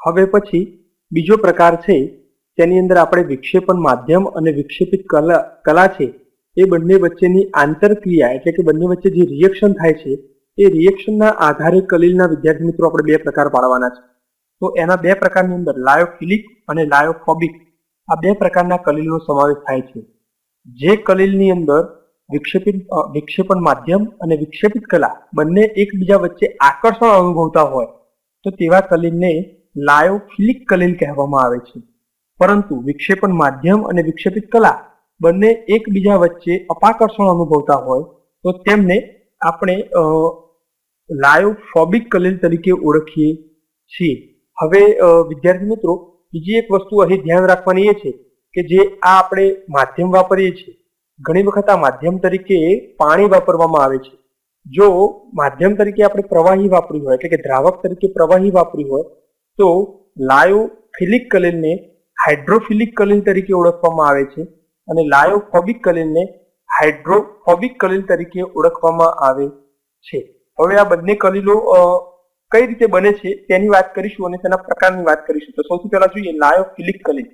હવે પછી બીજો પ્રકાર છે તેની અંદર આપણે વિક્ષેપણ માધ્યમ અને વિક્ષેપિત કલા કલા છે, એ બંને વચ્ચેની આંતરક્રિયા એટલે કે બંને વચ્ચે જે રિએક્શન થાય છે, એ રિએક્શનના આધારે કલીલના વિદ્યાર્થી મિત્રો આપણે બે પ્રકાર પાડવાના છે. તો એના બે પ્રકારની અંદર લાયોફિલિક અને લાયોફોબિક, આ બે પ્રકારના કલીલનો સમાવેશ થાય છે. જે કલીલની અંદર વિક્ષેપિત વિક્ષેપણ માધ્યમ અને વિક્ષેપિત કલા બંને એકબીજા વચ્ચે આકર્ષણ અનુભવતા હોય, તો તેવા કલીલને લાયોફિલિક કલીલ કહેવામાં આવે છે. પરંતુ વિક્ષેપણ માધ્યમ અને વિક્ષેપિત કલા બંને એકબીજા વચ્ચે અપાકર્ષણ અનુભવતા હોય, તો તેમને આપણે લાયોફોબિક કલીલ તરીકે ઓળખીએ છીએ. હવે વિદ્યાર્થી મિત્રો, બીજી એક વસ્તુ અહીં ધ્યાન રાખવાની એ છે કે જે આ આપણે માધ્યમ વાપરીએ છીએ. ઘણી વખત આ માધ્યમ તરીકે પાણી વાપરવામાં આવે છે. જો માધ્યમ તરીકે આપણે પ્રવાહી વાપર્યું હોય, એટલે કે દ્રાવક તરીકે પ્રવાહી વાપર્યું હોય તો લાયોફિલિક કલિનને હાઇડ્રોફિલિક કલીલ તરીકે ઓળખવામાં આવે છે અને લાયોફોબિક કલિનને હાઇડ્રોફોબિક કલીલ તરીકે ઓળખવામાં આવે છે. હવે આ બંને કલીલો કઈ રીતે બને છે તેની વાત કરીશું અને તેના પ્રકારની વાત કરીશું. તો સૌથી પહેલા જોઈએ લાયોફિલિક કલીલ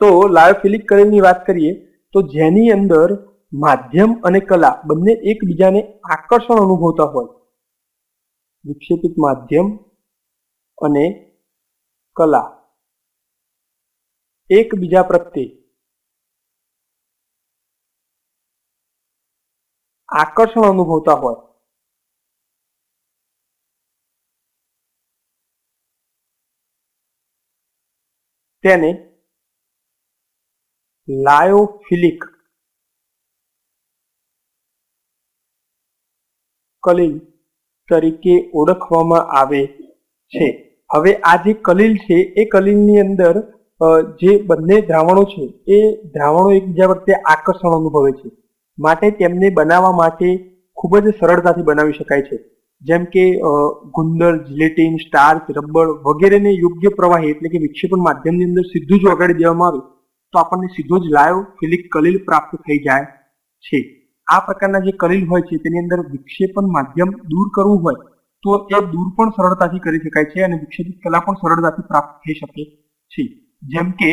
તો લાયોફિલિક કરેલની વાત કરીએ, તો જેની અંદર માધ્યમ અને કલા બંને એકબીજાને આકર્ષણ અનુભવતા હોય. વિક્ષેપિત માધ્યમ અને કલા એકબીજા પ્રત્યે આકર્ષણ અનુભવતા હોય. તેને લાયોફિલિક કલીલ તરીકે ઓળખવામાં આવે છે. હવે આ જે કલીલ છે, એ કલીલની અંદર જે બંને દ્રાવણો છે, એ દ્રાવણો એકબીજા વચ્ચે આકર્ષણ અનુભવે છે. માટે તેમને બનાવવા માટે ખૂબ જ સરળતાથી બનાવી શકાય છે. જેમ કે ગુંદર, જિલેટીન, સ્ટાર્ચ, રબર વગેરેને યોગ્ય પ્રવાહી એટલે કે વિક્ષેપણ માધ્યમની અંદર સીધું જ વગાડી દેવામાં આવે. તો આપણને સીધો જ લાયોફિલિક કલીલ પ્રાપ્ત થઈ જાય છે. આ પ્રકારના જે કલીલ હોય છે, તેની અંદર વિક્ષેપણ માધ્યમ દૂર કરવું હોય, તો એ દૂર પણ સરળતાથી કરી શકાય છે અને વિક્ષેપિત કલા પણ સરળતાથી પ્રાપ્ત થઈ શકે છે. જેમ કે,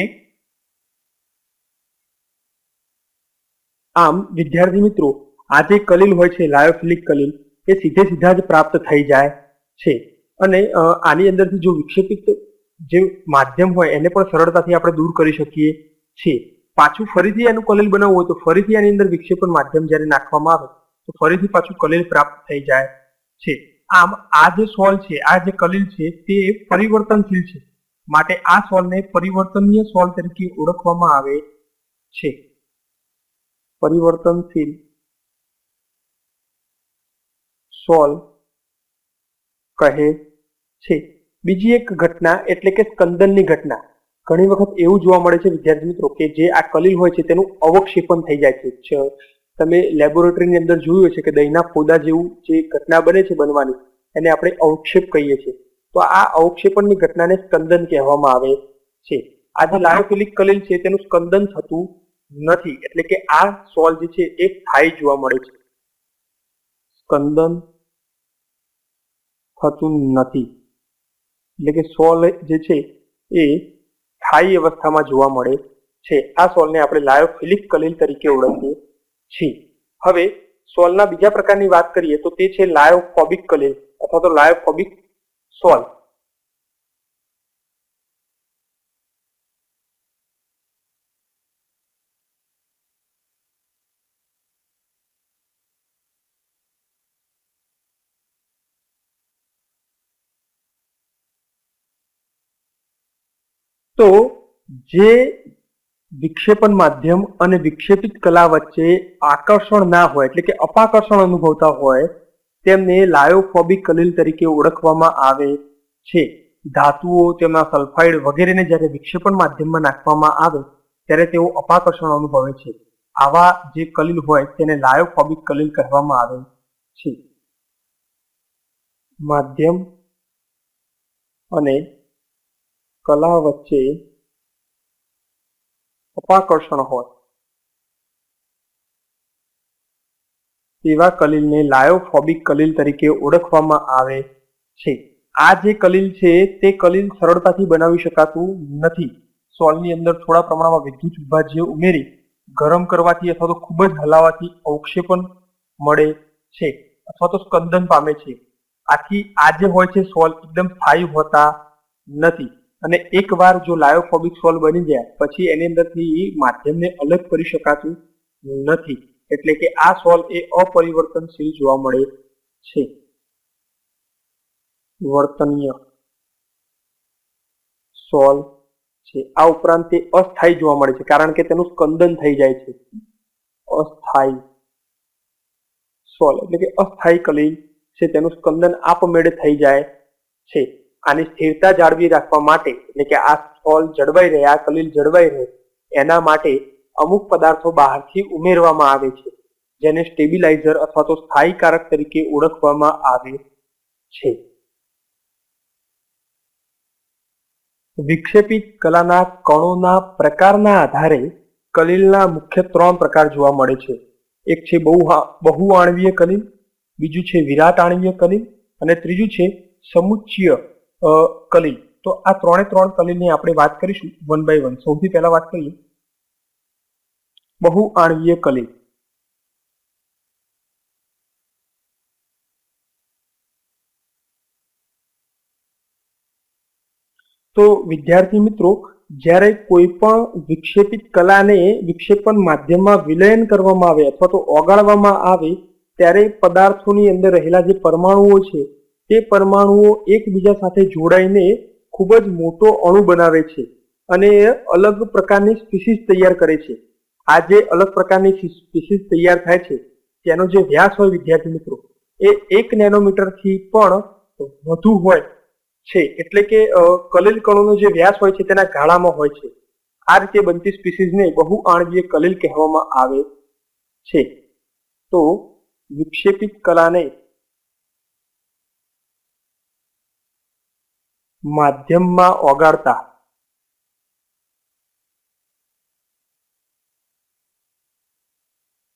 આમ, વિદ્યાર્થી મિત્રો, આ જે કલીલ હોય છે લાયોફિલિક કલીલ, એ સીધે સીધા જ પ્રાપ્ત થઈ જાય છે. અને આની અંદરથી જો વિક્ષેપિત જે માધ્યમ હોય, એને પણ સરળતાથી આપણે દૂર કરી શકીએ છીએ પાછું ફરીથી એનું કલીલ બનાવવું હોય તો ફરીથી આની અંદર વિક્ષેપણ માધ્યમ જ્યારે નાખવામાં આવે તો ફરીથી પાછું કલીલ પ્રાપ્ત થઈ જાય છે. આમ આ જે સોલ છે, આ જે કલીલ છે, તે પરિવર્તનશીલ છે. માટે આ સોલને પરિવર્તનીય સોલ તરીકે ઓળખવામાં આવે છે. પરિવર્તનશીલ સોલ કહે છે. બીજી એક ઘટના એટલે કે સ્કંદનની ઘટના. ઘણી વખત એવું જોવા મળે છે, વિદ્યાર્થી મિત્રો, કે જે આ કલીલ હોય છે, તેનું અવક્ષેપણ થઈ જાય છે. તમે લેબોરેટરીની અંદર જોયું હશે કે દહીંના ફોદા જેવું જે ઘટના બને છે બનવાની, એને આપણે અવક્ષેપ કહીએ છીએ. તો આ અવક્ષેપણની ઘટનાને સ્કંદન કહેવામાં આવે છે. આ જે લાયોફિલિક કલીલ છે, તેનું સ્કંદન થતું નથી, એટલે કે આ સોલ જે છે, એ સ્થાયી જોવા મળે છે. સ્કંદન થતું નથી. એટલે કે સોલ જે છે, એ સ્થાયી અવસ્થામાં જોવા મળે છે. આ સોલને આપણે લાયોફિલિક કલીલ તરીકે ઓળખીએ છીએ. હવે, સોલના બીજા પ્રકારની વાત કરીએ તો તે છે લાયોફોબિક કલીલ અથવા તો લાયોફોબિક સોલ. તો જે વિક્ષેપણ માધ્યમ અને વિક્ષેપિત કલા વચ્ચે આકર્ષણ ના હોય, એટલે કે અપાકર્ષણ અનુભવતા હોય, તેમને લાયોફોબિક કલીલ તરીકે ઓળખવામાં આવે છે. ધાતુઓ તેમના સલ્ફાઇડ વગેરેને જ્યારે વિક્ષેપણ માધ્યમમાં નાખવામાં આવે, ત્યારે તેઓ અપાકર્ષણ અનુભવે છે. આવા જે કલીલ હોય, તેને લાયોફોબિક કલીલ કહેવામાં આવે છે. માધ્યમ અને કલા વચ્ચે અપાકર્ષણ હોય. તેવા કલીલને લાયોફોબિક કલીલ તરીકે ઓળખવામાં આવે છે. આ જે કલીલ છે, તે કલીલ સરળતાથી બનાવી શકાતું નથી. સોલની અંદર થોડા પ્રમાણમાં વિદ્યુત વિભાજ્ય ઉમેરી, ગરમ કરવાથી અથવા તો ખૂબ જ હલાવવાથી અવક્ષેપણ મળે છે અથવા તો સ્કંદન પામે છે. આથી આ જે હોય છે, સોલ એકદમ સ્થાયી હોતા નથી. અને એકવાર જો લાયોફોબિક સોલ બની જાય, પછી એની અંદરથી માધ્યમને અલગ કરી શકાતું નથી. એટલે કે આ સોલ એ અપરિવર્તનશીલ જોવા મળે છે. વર્તનીય સોલ છે. આ ઉપરાંત તે અસ્થાયી જોવા મળે છે, કારણ કે તેનું સ્કંદન થઈ જાય છે. અસ્થાયી સોલ, એટલે કે અસ્થાયી કલી છે, તેનું સ્કંદન આપમેળે થઈ જાય છે. આની સ્થિરતા જાળવી રાખવા માટે, એટલે કે આ સોલ જળવાઈ રહે, આ કલીલ જળવાઈ રહે, એના માટે અમુક પદાર્થો બહારથી ઉમેરવામાં આવે છે, જેને સ્ટેબિલાઇઝર અથવા તો સ્થાયી કારક તરીકે ઓળખવામાં આવે છે. વિક્ષેપિત કલાના કણોના પ્રકારના આધારે કલીલના મુખ્ય ત્રણ પ્રકાર જોવા મળે છે. એક છે બહુ બહુઆણવીય કલીલ, બીજું છે વિરાટ આણવીય કલીલ, અને ત્રીજું છે સમુચ્ચય કલિલ. તો આ ત્રણે ત્રણ કલીલની આપણે વાત કરીશું વન બાય વન સૌથી પહેલા વાત કરીએ. બહુ આણવીય કલીલ. તો વિદ્યાર્થી મિત્રો, જ્યારે કોઈ પણ વિક્ષેપિત કલાને વિક્ષેપણ માધ્યમમાં વિલયન કરવામાં આવે અથવા તો ઓગાળવામાં આવે, ત્યારે પદાર્થોની અંદર રહેલા જે પરમાણુઓ છે તે પરમાણુઓ એકબીજા સાથે જોડાઈને ખૂબ જ મોટો અણુ બનાવે છે અને અલગ પ્રકારની સ્પીસીસ તૈયાર કરે છે. આ જે અલગ પ્રકારની સ્પીસીસ તૈયાર થાય છે, તેનો જે વ્યાસ હોય વિદ્યાર્થી મિત્રો, એ એક નેનોમીટરથી પણ વધુ હોય છે. એટલે કે કલિલ કણોનો જે વ્યાસ હોય છે તેના ગાળામાં હોય છે. આ રીતે બનતી સ્પીસીસને બહુ આણવીય કલિલ કહેવામાં આવે છે. તો વિક્ષેપિત કલાને માધ્યમમાં ઓગાળતા.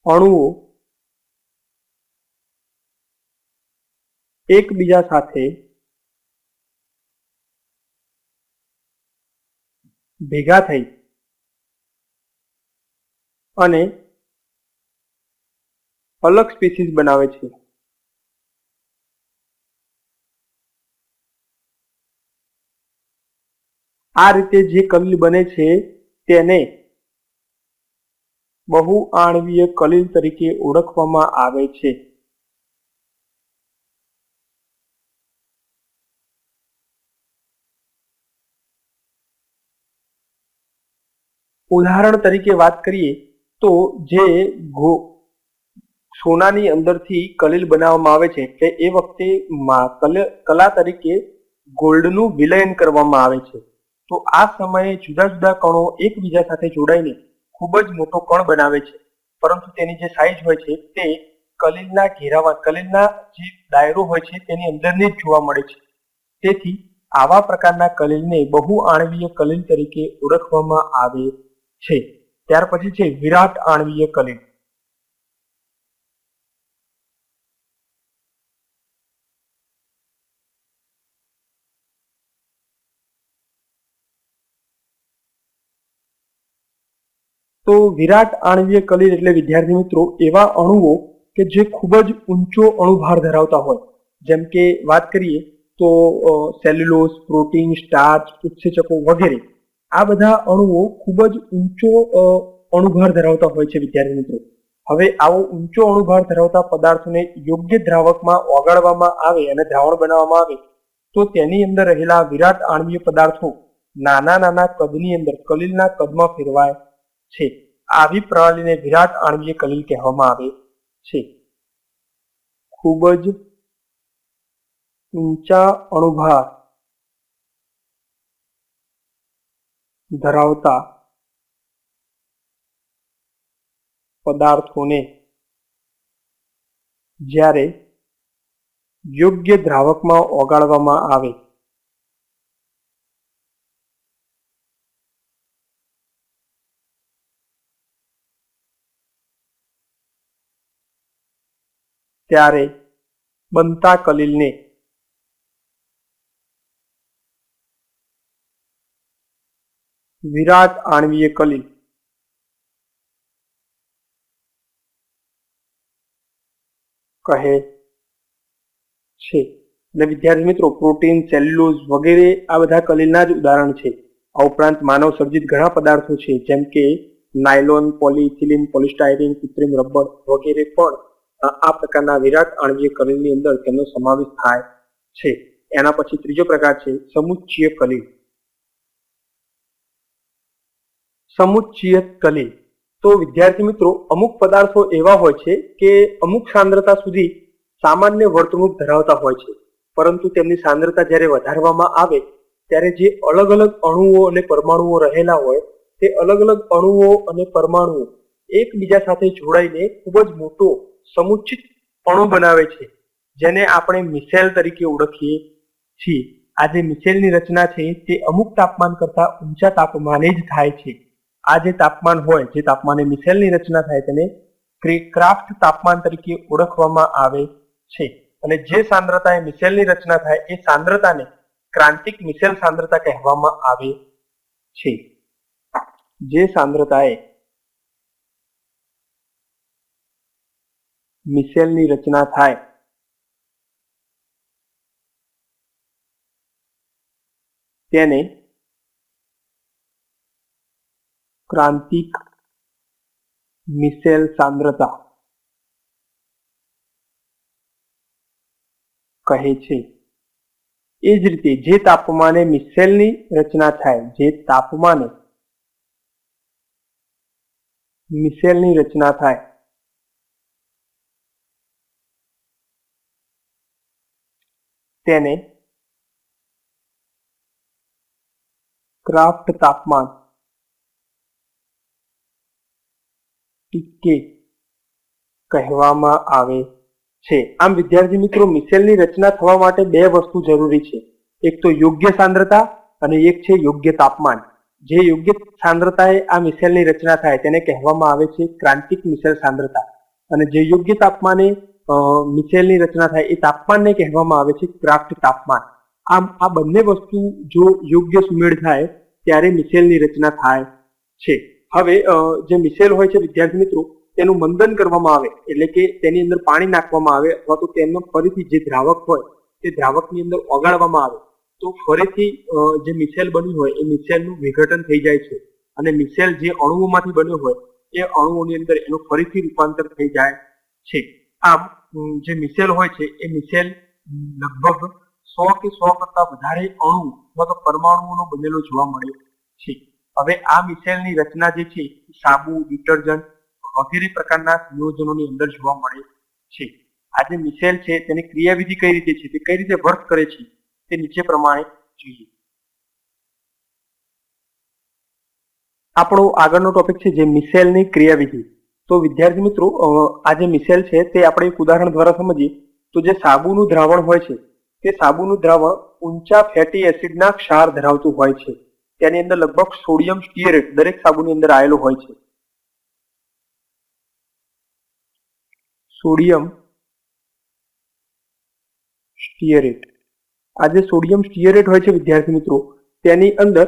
અણુઓ એકબીજા સાથે ભેગા થઈ અને અલગ સ્પીસીસ બનાવે છે. આ રીતે જે કલિલ બને છે તેને બહુ આણવીય કલિલ તરીકે ઓળખવામાં આવે છે. ઉદાહરણ તરીકે વાત કરીએ તો જે સોનાની અંદરથી કલીલ બનાવવામાં આવે છે એટલે એ વખતે કલા તરીકે ગોલ્ડનું વિલયન કરવામાં આવે છે. તો આ સમયે જુદા જુદા કણો એકબીજા સાથે જોડાઈને ખૂબ જ મોટો કણ બનાવે છે. પરંતુ તેની જે સાઈઝ હોય છે તે કલિલના ઘેરાવા, કલિલના જે દાયરો હોય છે તેની અંદરની જ જોવા મળે છે. તેથી આવા પ્રકારના કલિલને બહુ આણવીય કલિલ તરીકે ઓળખવામાં આવે છે. ત્યાર પછી છે વિરાટ આણવીય કલિલ તો વિરાટ આણવીય કલીલ એટલે વિદ્યાર્થી મિત્રો એવા અણુઓ કે જે ખૂબ જ ઊંચો અણુભાર ધરાવતા હોય. જેમ કે વાત કરીએ તો સેલ્યુલોઝ, પ્રોટીન, સ્ટાર્ચ, ઉત્સેચકો વગેરે. આ બધા અણુઓ ખૂબ જ ઊંચો અણુભાર ધરાવતા હોય છે વિદ્યાર્થી મિત્રો. હવે આવો ઊંચો અણુભાર ધરાવતા પદાર્થોને યોગ્ય દ્રાવકમાં ઓગાળવામાં આવે અને દ્રાવણ બનાવવામાં આવે, તો તેની અંદર રહેલા વિરાટ આણવીય પદાર્થો નાના નાના કદની અંદર કલીલના કદમાં ફેરવાય છે. આવી પ્રણાલીને વિરાટ આણવીય કલીલ કહેવામાં આવે છે. ખૂબ જ ઊંચા અણુભાર ધરાવતા પદાર્થોને જ્યારે યોગ્ય દ્રાવકમાં ઓગાળવામાં આવે ત્યારે બનતા કલીલને વિરાટ આણવીય કલીલ કહે છે. અને વિદ્યાર્થી મિત્રો, પ્રોટીન, સેલ્યુલોઝ વગેરે આ બધા કલીલના જ ઉદાહરણ છે. આ ઉપરાંત માનવ સર્જિત ઘણા પદાર્થો છે, જેમ કે નાયલોન, પોલિથિલિન, પોલિસ્ટાયરીન, કૃત્રિમ રબર વગેરે પણ આ પ્રકારના વિરાટ આણવીય કલીલની અંદર તેમનો સમાવેશ થાય છે. એના પછી ત્રીજો પ્રકાર છે, સમુચ્ચય કલીલ. સમુચ્ચય કલીલ. તો વિદ્યાર્થી મિત્રો, અમુક પદાર્થો એવા હોય છે કે અમુક સાંદ્રતા સુધી સામાન્ય વર્તણૂક ધરાવતા હોય છે. પરંતુ તેમની સાંદ્રતા જ્યારે વધારવામાં આવે, ત્યારે જે અલગ અલગ અણુઓ અને પરમાણુઓ રહેલા હોય, તે અલગ અલગ અણુઓ અને પરમાણુઓ એકબીજા સાથે જોડાઈને ખૂબ જ મોટો સમુચ્ચિત અણુ બનાવે છે, જેને આપણે મિસેલ તરીકે ઓળખીએ છીએ. આ જે મિસેલની રચના છે તે અમુક તાપમાન કરતા ઊંચા તાપમાને જ થાય છે. આ જે તાપમાન હોય, જે તાપમાને મિસેલની રચના થાય તેને ક્રાફ્ટ તાપમાન તરીકે ઓળખવામાં આવે છે. અને જે સાંદ્રતાએ મિસેલની રચના થાય એ સાંદ્રતાને ક્રાંતિક મિસેલ સાંદ્રતા કહેવામાં આવે છે. જે સાંદ્રતાએ મિસેલની રચના થાય. તેને ક્રાંતિક મિસેલ સાંદ્રતા કહે છે. એ જ રીતે જે તાપમાને મિસેલની રચના થાય, જે તાપમાને મિસેલની રચના થાય તેને ક્રાફ્ટ તાપમાન ટીકે કહેવામાં આવે છે. આમ વિદ્યાર્થી મિત્રો મિસેલની રચના થવા માટે બે વસ્તુ જરૂરી છે. એક તો યોગ્ય સાંદ્રતા અને એક છે યોગ્ય તાપમાન. જે યોગ્ય સાંદ્રતાએ આ મિસેલની રચના થાય, તેને કહેવામાં આવે છે ક્રાંતિક મિસેલ સાંદ્રતા. અને જે યોગ્ય તાપમાને મિસેલની રચના થાય એ તાપમાનને કહેવામાં આવે છે ક્રાફ્ટ તાપમાન. આમ, આ બંને વસ્તુ જો યોગ્ય સુમેળ થાય, ત્યારે મિસેલની રચના થાય છે. હવે જે મિસેલ હોય છે, વિદ્યાર્થી મિત્રો, તેનું મંદન કરવામાં આવે, એટલે કે તેની અંદર પાણી નાખવામાં આવે, અથવા તો તેનો ફરીથી જે દ્રાવક હોય, તે દ્રાવકની અંદર ઓગાળવામાં આવે. તો ફરીથી જે મિસેલ બન્યું હોય, એ મિસેલનું વિઘટન થઈ જાય છે. અને મિસેલ જે અણુઓમાંથી બન્યો હોય, એ અણુઓની અંદર એનું ફરીથી રૂપાંતર થઈ જાય છે. આમ જે મિસેલ હોય છે, એ મિસેલ લગભગ સો કે સો કરતા વધારે અણુ અથવા તો પરમાણુઓનો બનેલો જોવા મળે છે. હવે આ મિસેલની રચના જે છે સાબુ, ડિટર્જન્ટ વગેરે પ્રકારના સંયોજનોની અંદર જોવા મળે છે. આ જે મિસેલ છે, તેની ક્રિયાવિધિ કઈ રીતે છે, તે કઈ રીતે વર્ક કરે છે, તે નીચે પ્રમાણે જોઈએ. આપણો આગળનો ટોપિક છે, જે મિસેલની ક્રિયાવિધિ. તો વિદ્યાર્થી મિત્રો આ જે મિસેલ છે તે આપણે એક ઉદાહરણ દ્વારા સમજીએ. તો જે સાબુનું દ્રાવણ હોય છે, તે સાબુનું દ્રાવણ ઊંચા ફેટી એસિડના ક્ષાર ધરાવતું હોય છે. તેની અંદર લગભગ સોડિયમ સ્ટીયરેટ દરેક સાબુની અંદર આવેલો હોય છે. સોડિયમ સ્ટીયરેટ આ જે સોડિયમ સ્ટીયરેટ હોય છે વિદ્યાર્થી મિત્રો, તેની અંદર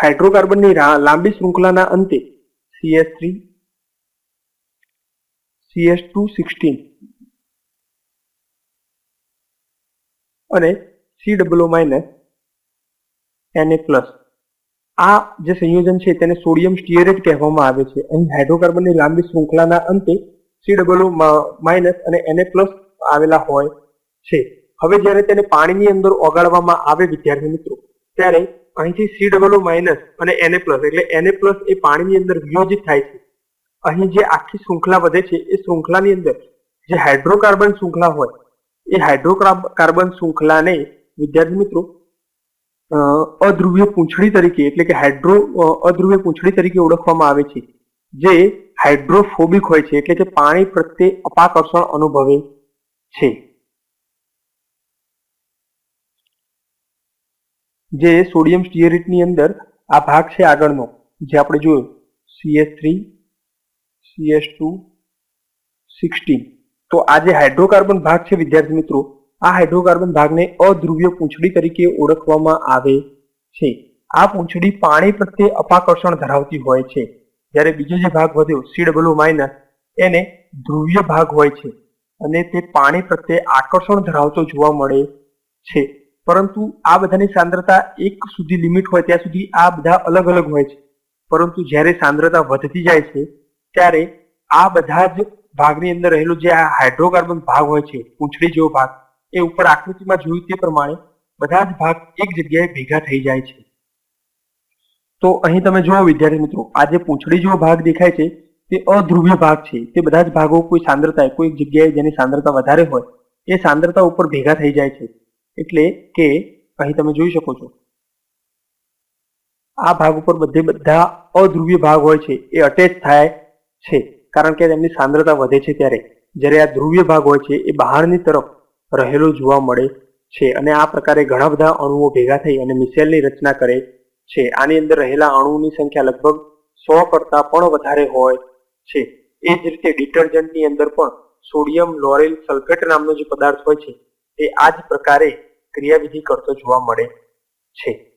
હાઇડ્રોકાર્બનની લાંબી શૃંખલાના અંતે CS three CS two sixteen અને સી Na આ જે સંયોજન છે તેને સોડિયમ સ્ટીયરેટ કહેવામાં આવે છે. અહીં હાઇડ્રોકાર્બનની લાંબી શૃંખલાના અંતે સી માઇનસ અને Na પ્લસ આવેલા હોય છે. હવે જ્યારે તેને પાણીની અંદર ઓગાળવામાં આવે, વિદ્યાર્થી મિત્રો, ત્યારે અહીંથી સી ડબલ્યુ માઇનસ અને Na એટલે Na પ્લસ એ પાણીની અંદર વિયોજિત થાય છે. અહીં જે આખી શૃંખલા વધે છે, એ શૃંખલાની અંદર જે હાઇડ્રોકાર્બન શૃંખલા હોય, એ હાઇડ્રોકાર્બન શૃંખલાને વિદ્યાર્થી મિત્રો અધ્રુવીય પૂંછડી તરીકે એટલે કે હાઇડ્રો અધ્રુવીય પૂંછડી તરીકે ઓળખવામાં આવે છે. જે હાઇડ્રોફોબિક હોય છે, એટલે કે પાણી પ્રત્યે અપાકર્ષણ અનુભવે છે. જે સોડિયમ સ્ટીયરેટની અંદર આ ભાગ છે આગળનો, જે આપણે જોયો CS three CS two sixteen તો આ જે હાઇડ્રોકાર્બન ભાગ છે, વિદ્યાર્થી મિત્રો. આ હાઇડ્રોકાર્બન ભાગને અધ્રુવીય પૂંછડી તરીકે ઓળખવામાં આવે છે. આ પૂંછડી પાણી પ્રત્યે અપાકર્ષણ ધરાવતી હોય છે. જ્યારે બીજો જે ભાગ વધ્યો સી ડબલ્યુ માઇનસ એને ધ્રુવીય ભાગ હોય છે. અને તે પાણી પ્રત્યે આકર્ષણ ધરાવતો જોવા મળે છે. પરંતુ આ બધાની સાંદ્રતા એક સુધી લિમિટ હોય, ત્યાં સુધી આ બધા અલગ અલગ હોય છે. પરંતુ જ્યારે સાંદ્રતા વધતી જાય છે ત્યારે આ બધા જ ભાગની અંદર રહેલું જે આ હાઇડ્રોકાર્બન ભાગ હોય છે પૂંછડી જેવો ભાગ, એ ઉપર આકૃતિમાં જોયું તે પ્રમાણે બધા જ ભાગ એક જગ્યાએ ભેગા થઈ જાય છે. તો અહીં તમે જુઓ વિદ્યાર્થી મિત્રો, આ જે પૂંછડી જેવો ભાગ દેખાય છે, તે અધ્રુવીય ભાગ છે. તે બધા જ ભાગો કોઈ સાંદ્રતા, કોઈ જગ્યાએ જેની સાંદ્રતા વધારે હોય, એ સાંદ્રતા ઉપર ભેગા થઈ જાય છે. એટલે કે અહીં તમે જોઈ શકો છો, આ ભાગ ઉપર બધે બધા અધ્રુવીય ભાગ હોય છે, એ અટેચ થાય છે. કારણ કે તેમની સાંદ્રતા વધે છે ત્યારે. જ્યારે આ ધ્રુવીય ભાગ હોય છે, એ બહારની તરફ રહેલો જોવા મળે છે અને આ પ્રકારે ઘણા બધા અણુઓ ભેગા થઈ અને મિસેલની રચના કરે છે. આની અંદર રહેલા અણુની સંખ્યા લગભગ સો કરતા પણ વધારે હોય છે. એ જ રીતે ડિટર્જન્ટની અંદર પણ સોડિયમ લોરેલ સલ્ફેટ નામનો જે પદાર્થ હોય છે તે આ જ પ્રકારે ક્રિયાવિધિ કરતો જોવા મળે છે.